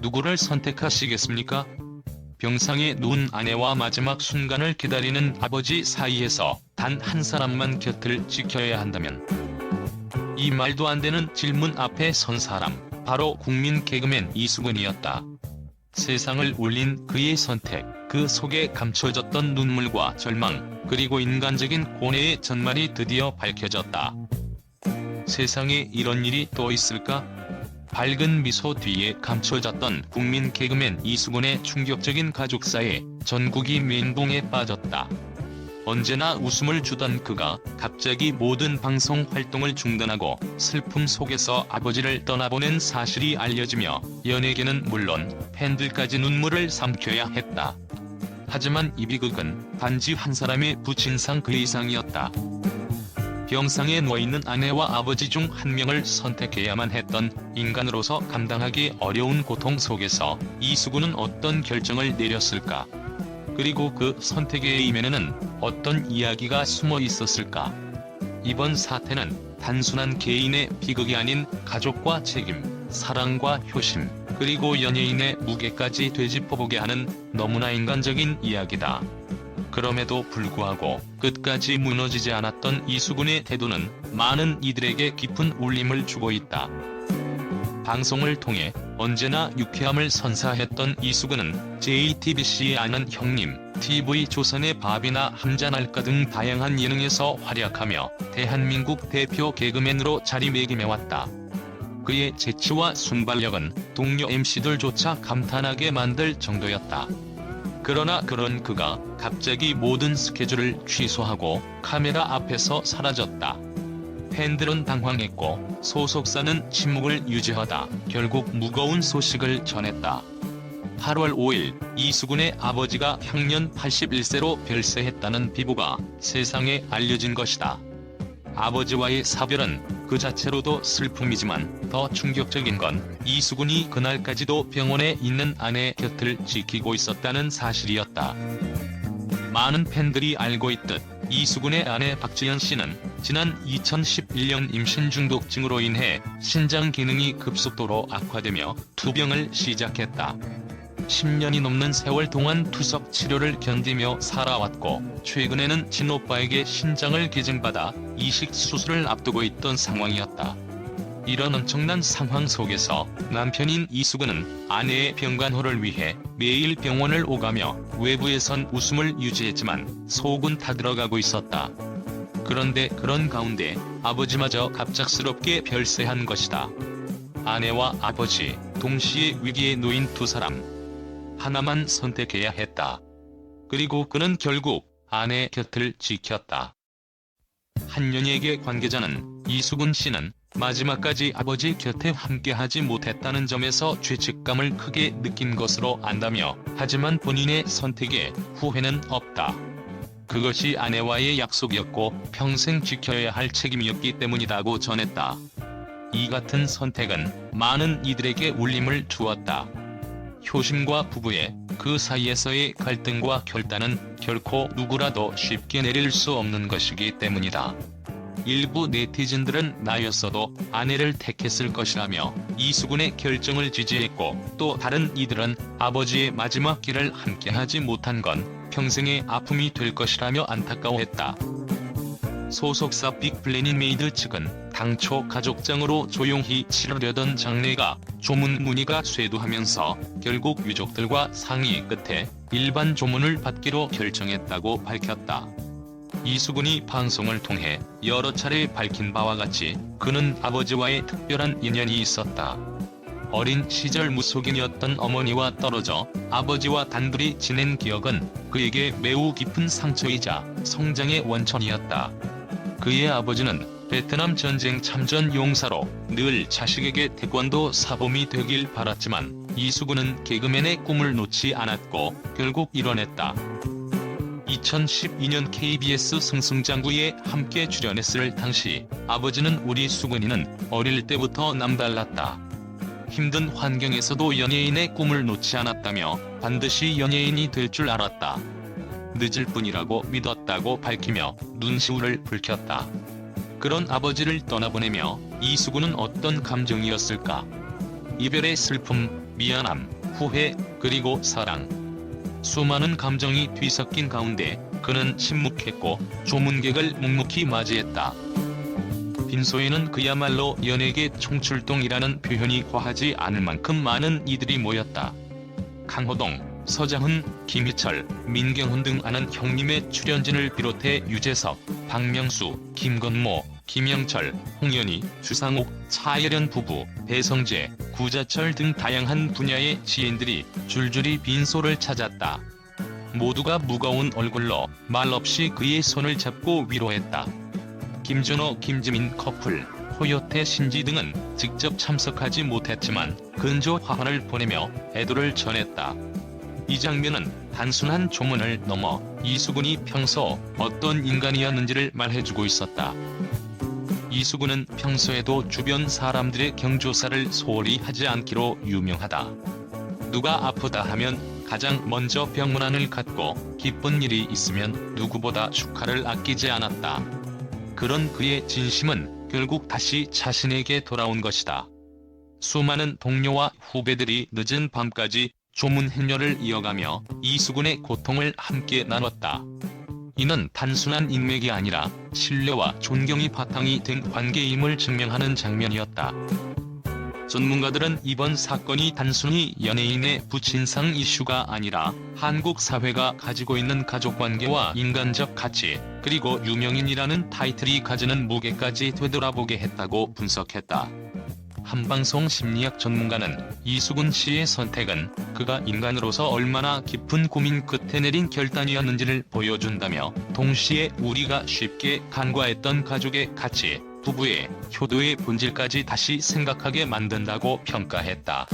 누구를 선택하시겠습니까? 병상에 누운 아내와 마지막 순간을 기다리는 아버지 사이에서 단 한 사람만 곁을 지켜야 한다면 이 말도 안 되는 질문 앞에 선 사람 바로 국민 개그맨 이수근이었다. 세상을 울린 그의 선택, 그 속에 감춰졌던 눈물과 절망, 그리고 인간적인 고뇌의 전말이 드디어 밝혀졌다. 세상에 이런 일이 또 있을까? 밝은 미소 뒤에 감춰졌던 국민 개그맨 이수근의 충격적인 가족사에 전국이 멘붕에 빠졌다. 언제나 웃음을 주던 그가 갑자기 모든 방송 활동을 중단하고 슬픔 속에서 아버지를 떠나보낸 사실이 알려지며 연예계는 물론 팬들까지 눈물을 삼켜야 했다. 하지만 이 비극은 단지 한 사람의 부친상 그 이상이었다. 병상에 누워있는 아내와 아버지 중 한 명을 선택해야만 했던 인간으로서 감당하기 어려운 고통 속에서 이수근은 어떤 결정을 내렸을까? 그리고 그 선택의 이면에는 어떤 이야기가 숨어 있었을까? 이번 사태는 단순한 개인의 비극이 아닌 가족과 책임, 사랑과 효심, 그리고 연예인의 무게까지 되짚어보게 하는 너무나 인간적인 이야기다. 그럼에도 불구하고 끝까지 무너지지 않았던 이수근의 태도는 많은 이들에게 깊은 울림을 주고 있다. 방송을 통해 언제나 유쾌함을 선사했던 이수근은 JTBC의 아는 형님, TV조선의 밥이나 한잔할까 등 다양한 예능에서 활약하며 대한민국 대표 개그맨으로 자리매김해왔다. 그의 재치와 순발력은 동료 MC들조차 감탄하게 만들 정도였다. 그러나 그런 그가 갑자기 모든 스케줄을 취소하고 카메라 앞에서 사라졌다. 팬들은 당황했고 소속사는 침묵을 유지하다 결국 무거운 소식을 전했다. 8월 5일 이수근의 아버지가 향년 81세로 별세했다는 비보가 세상에 알려진 것이다. 아버지와의 사별은 그 자체로도 슬픔이지만 더 충격적인 건 이수근이 그날까지도 병원에 있는 아내 곁을 지키고 있었다는 사실이었다. 많은 팬들이 알고 있듯 이수근의 아내 박지연 씨는 지난 2011년 임신 중독증으로 인해 신장 기능이 급속도로 악화되며 투병을 시작했다. 10년이 넘는 세월 동안 투석 치료를 견디며 살아왔고 최근에는 친오빠에게 신장을 개증받아 이식 수술을 앞두고 있던 상황이었다. 이런 엄청난 상황 속에서 남편인 이수근은 아내의 병간호를 위해 매일 병원을 오가며 외부에선 웃음을 유지했지만 속은 타들어가고 있었다. 그런데 그런 가운데 아버지마저 갑작스럽게 별세한 것이다. 아내와 아버지 동시에 위기에 놓인 두 사람. 하나만 선택해야 했다. 그리고 그는 결국 아내 곁을 지켰다. 한 연예계 관계자는 이수근 씨는 마지막까지 아버지 곁에 함께하지 못했다는 점에서 죄책감을 크게 느낀 것으로 안다며 하지만 본인의 선택에 후회는 없다. 그것이 아내와의 약속이었고 평생 지켜야 할 책임이었기 때문이라고 전했다. 이 같은 선택은 많은 이들에게 울림을 주었다. 효심과 부부의 그 사이에서의 갈등과 결단은 결코 누구라도 쉽게 내릴 수 없는 것이기 때문이다. 일부 네티즌들은 나였어도 아내를 택했을 것이라며 이수근의 결정을 지지했고 또 다른 이들은 아버지의 마지막 길을 함께하지 못한 건 평생의 아픔이 될 것이라며 안타까워했다. 소속사 빅플래닛 메이드 측은 당초 가족장으로 조용히 치르려던 장례가 조문 문의가 쇄도하면서 결국 유족들과 상의 끝에 일반 조문을 받기로 결정했다고 밝혔다. 이수근이 방송을 통해 여러 차례 밝힌 바와 같이 그는 아버지와의 특별한 인연이 있었다. 어린 시절 무속인이었던 어머니와 떨어져 아버지와 단둘이 지낸 기억은 그에게 매우 깊은 상처이자 성장의 원천이었다. 그의 아버지는 베트남 전쟁 참전 용사로 늘 자식에게 태권도 사범이 되길 바랐지만 이수근은 개그맨의 꿈을 놓지 않았고 결국 이뤄냈다. 2012년 KBS 승승장구에 함께 출연했을 당시 아버지는 우리 수근이는 어릴 때부터 남달랐다. 힘든 환경에서도 연예인의 꿈을 놓지 않았다며 반드시 연예인이 될 줄 알았다. 늦을 뿐이라고 믿었다고 밝히며 눈시울을 붉혔다. 그런 아버지를 떠나보내며 이수근은 어떤 감정이었을까? 이별의 슬픔, 미안함, 후회, 그리고 사랑. 수많은 감정이 뒤섞인 가운데 그는 침묵했고 조문객을 묵묵히 맞이했다. 빈소에는 그야말로 연예계 총출동이라는 표현이 과하지 않을 만큼 많은 이들이 모였다. 강호동, 서장훈, 김희철, 민경훈 등 아는 형님의 출연진을 비롯해 유재석, 박명수, 김건모, 김영철, 홍연희, 주상욱, 차예련 부부, 배성재, 구자철 등 다양한 분야의 지인들이 줄줄이 빈소를 찾았다. 모두가 무거운 얼굴로 말 없이 그의 손을 잡고 위로했다. 김준호, 김지민 커플, 호요태 신지 등은 직접 참석하지 못했지만 근조 화환을 보내며 애도를 전했다. 이 장면은 단순한 조문을 넘어 이수근이 평소 어떤 인간이었는지를 말해주고 있었다. 이수근은 평소에도 주변 사람들의 경조사를 소홀히 하지 않기로 유명하다. 누가 아프다 하면 가장 먼저 병문안을 갖고 기쁜 일이 있으면 누구보다 축하를 아끼지 않았다. 그런 그의 진심은 결국 다시 자신에게 돌아온 것이다. 수많은 동료와 후배들이 늦은 밤까지 조문 행렬을 이어가며 이수근의 고통을 함께 나눴다. 이는 단순한 인맥이 아니라 신뢰와 존경이 바탕이 된 관계임을 증명하는 장면이었다. 전문가들은 이번 사건이 단순히 연예인의 부친상 이슈가 아니라 한국 사회가 가지고 있는 가족관계와 인간적 가치, 그리고 유명인이라는 타이틀이 가지는 무게까지 되돌아보게 했다고 분석했다. 한방송 심리학 전문가는 이수근 씨의 선택은 그가 인간으로서 얼마나 깊은 고민 끝에 내린 결단이었는지를 보여준다며 동시에 우리가 쉽게 간과했던 가족의 가치, 부부의 효도의 본질까지 다시 생각하게 만든다고 평가했다.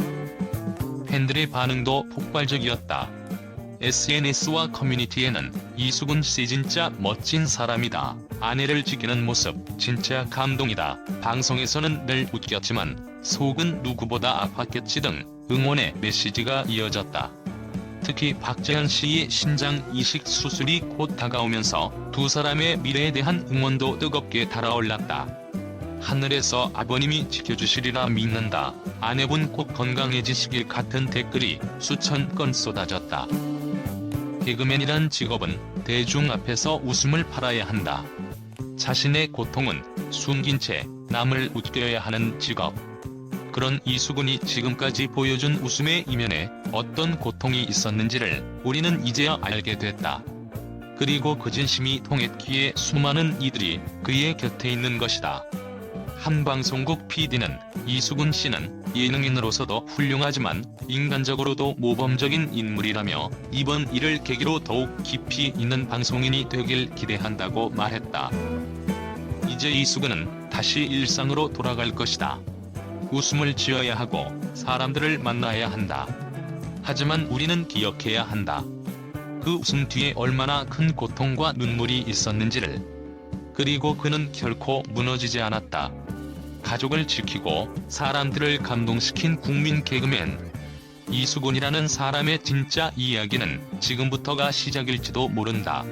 팬들의 반응도 폭발적이었다. SNS와 커뮤니티에는 이수근 씨 진짜 멋진 사람이다. 아내를 지키는 모습 진짜 감동이다. 방송에서는 늘 웃겼지만 속은 누구보다 아팠겠지 등 응원의 메시지가 이어졌다. 특히 박재현 씨의 신장 이식 수술이 곧 다가오면서 두 사람의 미래에 대한 응원도 뜨겁게 달아올랐다. 하늘에서 아버님이 지켜주시리라 믿는다. 아내분 꼭 건강해지시길 같은 댓글이 수천 건 쏟아졌다. 개그맨이란 직업은 대중 앞에서 웃음을 팔아야 한다. 자신의 고통은 숨긴 채 남을 웃겨야 하는 직업. 그런 이수근이 지금까지 보여준 웃음의 이면에 어떤 고통이 있었는지를 우리는 이제야 알게 됐다. 그리고 그 진심이 통했기에 수많은 이들이 그의 곁에 있는 것이다. 한방송국 PD는 이수근 씨는 예능인으로서도 훌륭하지만 인간적으로도 모범적인 인물이라며 이번 일을 계기로 더욱 깊이 있는 방송인이 되길 기대한다고 말했다. 이제 이수근은 다시 일상으로 돌아갈 것이다. 웃음을 지어야 하고 사람들을 만나야 한다. 하지만 우리는 기억해야 한다. 그 웃음 뒤에 얼마나 큰 고통과 눈물이 있었는지를. 그리고 그는 결코 무너지지 않았다. 가족을 지키고 사람들을 감동시킨 국민 개그맨. 이수근이라는 사람의 진짜 이야기는 지금부터가 시작일지도 모른다.